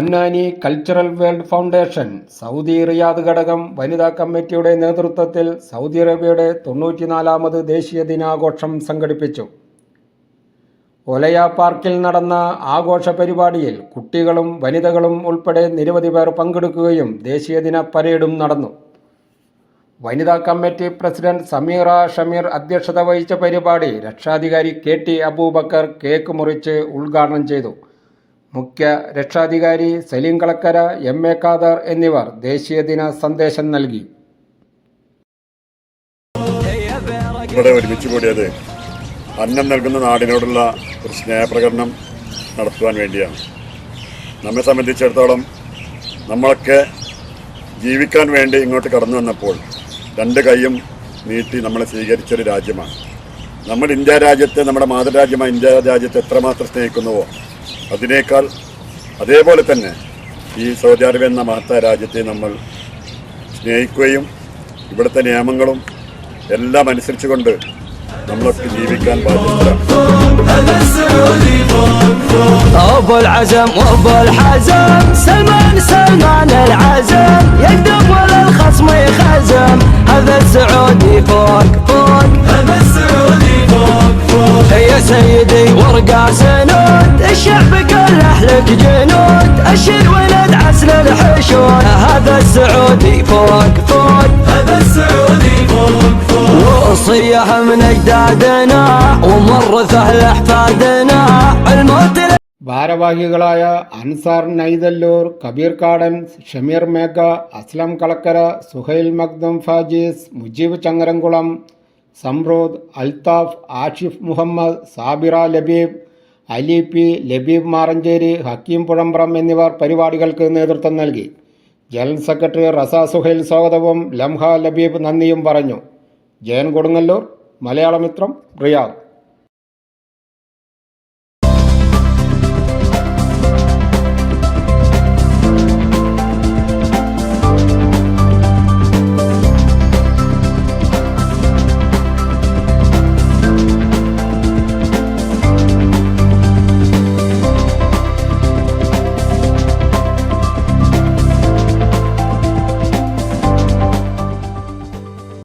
Ponnani Cultural World Foundation Saudi Riyadh ഘടകം വനിതാ കമ്മിറ്റിയുടെ നേതൃത്വത്തിൽ സൗദി അറേബ്യയുടെ തൊണ്ണൂറ്റിനാലാമത് ദേശീയ ദിനാഘോഷം സംഘടിപ്പിച്ചു. ഒലയ പാർക്കിൽ നടന്ന ആഘോഷ പരിപാടിയിൽ കുട്ടികളും വനിതകളും ഉൾപ്പെടെ നിരവധി പേർ പങ്കെടുക്കുകയും ദേശീയ ദിന പരേഡും നടന്നു. വനിതാ കമ്മിറ്റി പ്രസിഡന്റ് സമീറ ഷമീർ അധ്യക്ഷത വഹിച്ച പരിപാടി രക്ഷാധികാരി കെ ടി അബൂബക്കർ കേക്ക് മുറിച്ച് ഉദ്ഘാടനം ചെയ്തു. മുഖ്യ രക്ഷാധികാരി സലീം കളക്കര എം എ ഖാദർ എന്നിവർ ദേശീയദിന സന്ദേശം നൽകി. ഇവിടെ ഒരുമിച്ച് കൂടിയത് അന്നം നൽകുന്ന നാടിനോടുള്ള ഒരു സ്നേഹപ്രകടനം നടത്തുവാൻ വേണ്ടിയാണ്. നമ്മെ സംബന്ധിച്ചിടത്തോളം നമ്മളൊക്കെ ജീവിക്കാൻ വേണ്ടി ഇങ്ങോട്ട് കടന്നു വന്നപ്പോൾ രണ്ട് കൈയും നീട്ടി നമ്മളെ സ്വീകരിച്ചൊരു രാജ്യമാണ്. നമ്മൾ ഇന്ത്യ രാജ്യത്തെ നമ്മുടെ മാതൃരാജ്യമായ ഇന്ത്യ രാജ്യത്തെ എത്രമാത്രം സ്നേഹിക്കുന്നുവോ അതിനേക്കാൾ അതേപോലെ തന്നെ ഈ സൗദി അറേബ്യ എന്ന മഹത്തായ രാജ്യത്തെ നമ്മൾ സ്നേഹിക്കുകയും ഇവിടുത്തെ നിയമങ്ങളും എല്ലാം അനുസരിച്ചുകൊണ്ട് നമ്മളൊക്കെ ജീവിക്കാൻ ബാധ്യസ്ഥരാണ് ابو العزم وابو الحزم سلمان سلمان العزم يقدم ولا الخصم يخزم هذا السعودي فوق فوق هذا السعودي فوق فوق يا سيدي ورقة سنود الشعب قال لك جنود الشيل ولد عسل الحشود هذا السعودي فوق فوق هذا السعودي فوق فوق وصية من اجدادنا ومرثه لاحفادنا الموت ഭാരവാഹികളായ അൻസാർ നൈതല്ലൂർ കബീർ കാടൻ ഷമീർ മേഘ അസ്ലം കളക്കര സുഹൈൽ മഖ്ദം ഫാജീസ് മുജീബ് ചങ്ങരംകുളം സംറോദ് അൽത്താഫ് ആഷിഫ് മുഹമ്മദ് സാബിറ ലബീബ് അലി പി ലബീബ് മാറഞ്ചേരി ഹക്കീം പുഴമ്പ്രം എന്നിവർ പരിപാടികൾക്ക് നേതൃത്വം നൽകി. ജനറൽ സെക്രട്ടറി റസ സുഹൈൽ സ്വാഗതവും ലംഹ ലബീബ് നന്ദിയും പറഞ്ഞു. ജയൻ കൊടുങ്ങല്ലൂർ മലയാളമിത്രം റിയാദ്.